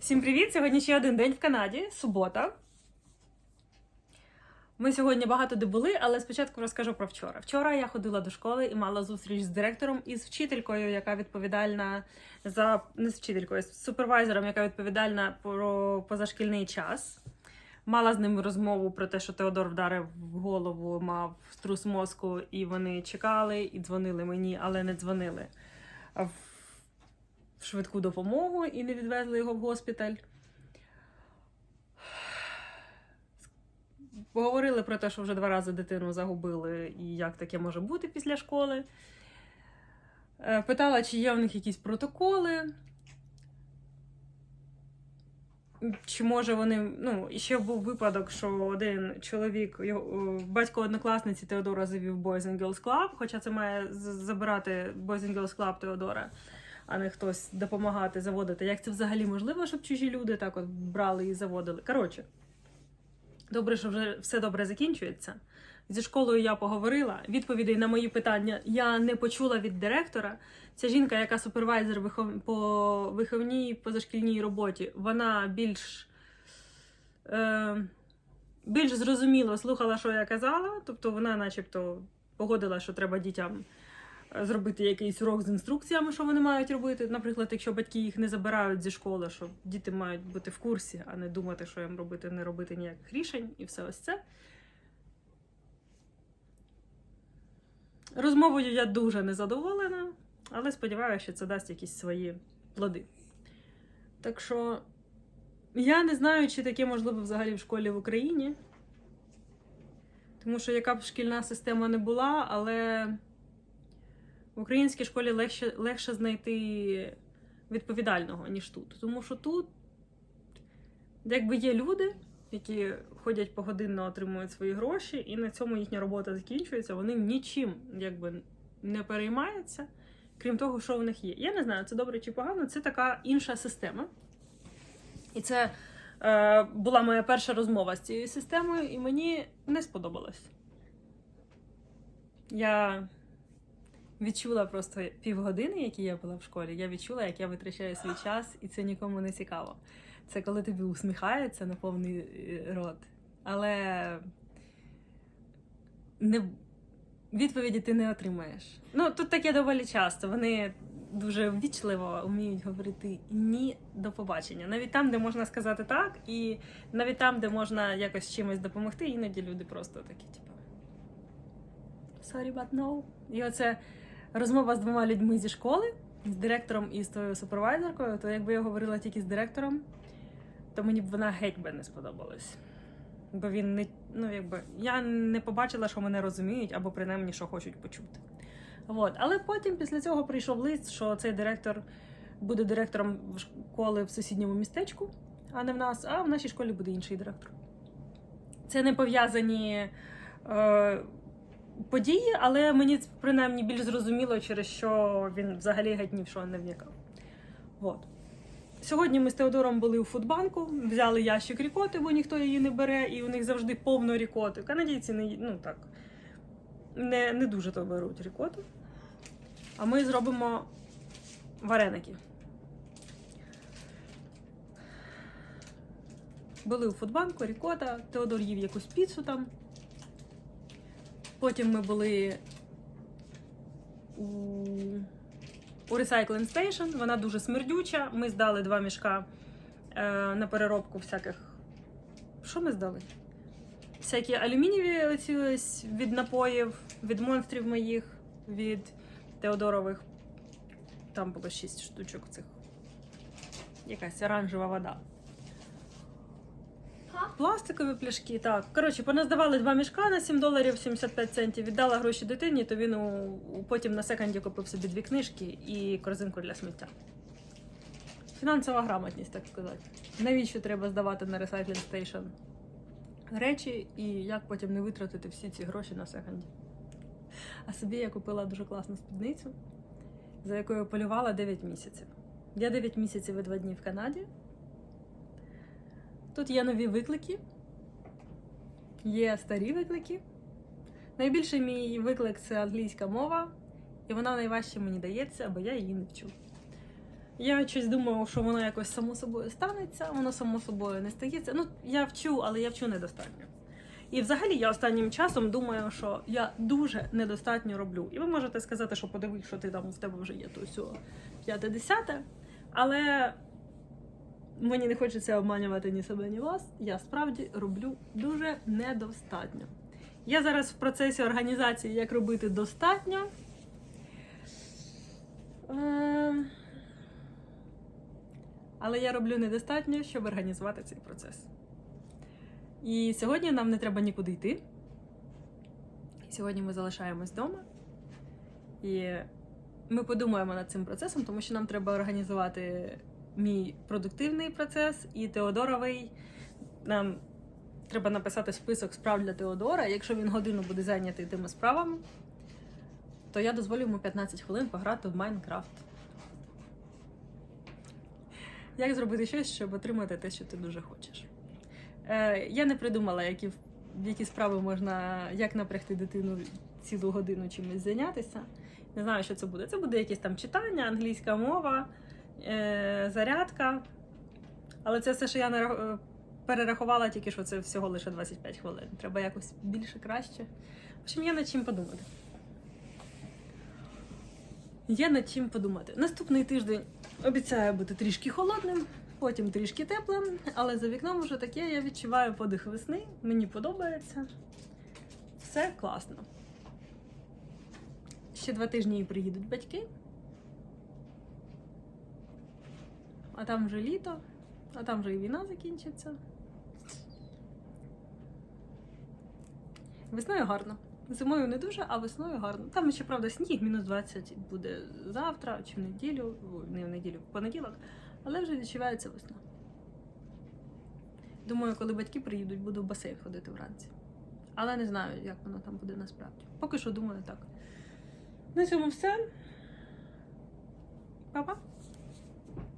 Всім привіт! Сьогодні ще один день в Канаді, субота. Ми сьогодні багато де були, але спочатку розкажу про вчора. Вчора я ходила до школи і мала зустріч з директором і з вчителькою, яка відповідальна за не з вчителькою, з супервайзером, яка відповідальна про позашкільний час. Мала з ним розмову про те, що Теодор вдарив в голову, мав струс мозку, і вони чекали і дзвонили мені, але не дзвонили швидку допомогу і не відвезли його в госпіталь. Поговорили про те, що вже два рази дитину загубили і як таке може бути після школи. Е, Питала, чи є в них якісь протоколи. Чи може вони. Ну, ще був випадок, що один чоловік, його, е, батько однокласниці Теодора завів Boys and Girls Club, хоча це має забирати Boys and Girls Club Теодора, а не хтось допомагати заводити. Як це взагалі можливо, щоб чужі люди так от брали і заводили? Коротше, добре, що вже все добре закінчується. Зі школою я поговорила. Відповідей на мої питання я не почула від директора. Ця жінка, яка супервайзер вихов... по виховній позашкільній роботі, вона більш, е... більш зрозуміло слухала, що я казала. Тобто вона, начебто, погодила, що треба дітям зробити якийсь урок з інструкціями, що вони мають робити. Наприклад, якщо батьки їх не забирають зі школи, що діти мають бути в курсі, а не думати, що їм робити, не робити ніяких рішень і все ось це. Розмовою я дуже незадоволена, але сподіваюся, що це дасть якісь свої плоди. Так що я не знаю, чи таке можливо взагалі в школі в Україні. Тому що яка б шкільна система не була, але українській школі легше, легше знайти відповідального, ніж тут. Тому що тут, якби є люди, які ходять погодинно, отримують свої гроші, і на цьому їхня робота закінчується, вони нічим якби не переймаються, крім того, що в них є. Я не знаю, це добре чи погано, це така інша система. І це е, була моя перша розмова з цією системою, і мені не сподобалось. Я відчула просто півгодини, які я була в школі, я відчула, як я витрачаю свій час, і це нікому не цікаво. Це коли тобі усміхається на повний е, рот. Але не... відповіді ти не отримаєш. Ну, тут таке доволі часто. Вони дуже ввічливо вміють говорити ні до побачення. Навіть там, де можна сказати так, і навіть там, де можна якось чимось допомогти, іноді люди просто такі, типу. Sorry, but no. І оце розмова з двома людьми зі школи, з директором і з тою супервайзеркою, то якби я говорила тільки з директором, то мені б вона геть би не сподобалась. Бо він не ну, якби я не побачила, що мене розуміють, або принаймні що хочуть почути. От. Але потім після цього прийшов лист, що цей директор буде директором школи в сусідньому містечку, а не в нас, а в нашій школі буде інший директор. Це не пов'язані е, події, але мені принаймні більш зрозуміло, через що він взагалі геть ні в що не вникав. От. Сьогодні ми з Теодором були у фудбанку, взяли ящик рікоти, бо ніхто її не бере, і у них завжди повно рікоти. Канадійці не, ну так, не, не дуже то беруть рікоту. А ми зробимо вареники. Були у фудбанку, рікота, Теодор їв якусь піцу там. Потім ми були у у Recycling Station. Вона дуже смердюча. Ми здали два мішка е, на переробку всяких. Що ми здали? Всякі алюмінієві оці ось від напоїв, від монстрів моїх, від Теодорових. Там було шість штучок цих. Якась оранжева вода. Пластикові пляшки, так. Коротше, поназдавали два мішка на 7 доларів 75 центів, віддала гроші дитині, то він у, потім на секонді купив собі дві книжки і корзинку для сміття. Фінансова грамотність, так сказати. Навіщо треба здавати на Recycling Station речі і як потім не витратити всі ці гроші на секонді? А собі я купила дуже класну спідницю, за якою полювала 9 місяців. Я 9 місяців і 2 дні в Канаді. Тут є нові виклики, є старі виклики. Найбільший мій виклик це англійська мова, і вона найважче мені дається, бо я її не вчу. Я щось думаю, що воно якось само собою станеться, воно само собою не стається. Ну, я вчу, але я вчу недостатньо. І взагалі я останнім часом думаю, що я дуже недостатньо роблю. І ви можете сказати, що подивись, що ти там в тебе вже є то сьо п'яте десяте. Але мені не хочеться обманювати ні себе, ні вас. Я справді роблю дуже недостатньо. Я зараз в процесі організації, як робити достатньо. Е, Але я роблю недостатньо, щоб організувати цей процес. І сьогодні нам не треба нікуди йти. Сьогодні ми залишаємось вдома. І ми подумаємо над цим процесом, тому що нам треба організувати мій продуктивний процес і Теодоровий. Нам треба написати список справ для Теодора. Якщо він годину буде зайнятий тими справами, то я дозволю йому 15 хвилин пограти в Майнкрафт. Як зробити щось, щоб отримати те, що ти дуже хочеш? Е, я не придумала, які, в які справи можна, як напрягти дитину цілу годину чимось зайнятися. Не знаю, що це буде. Це буде якесь там читання, англійська мова, зарядка. Але це все, що я перерахувала, тільки що це всього лише 25 хвилин. Треба якось більше краще. В общем, є над чим подумати. Є над чим подумати. Наступний тиждень обіцяє бути трішки холодним, потім трішки теплим, але за вікном вже таке я відчуваю подих весни. Мені подобається. Все класно. Ще два тижні приїдуть батьки. А там вже літо, а там вже і війна закінчиться. Весною гарно. Зимою не дуже, а весною гарно. Там ще, правда, сніг, мінус 20 буде завтра чи в неділю, не в неділю, в понеділок, але вже відчувається весна. Думаю, коли батьки приїдуть, буду в басейн ходити вранці. Але не знаю, як воно там буде насправді. Поки що думаю так. На цьому все. Па-па!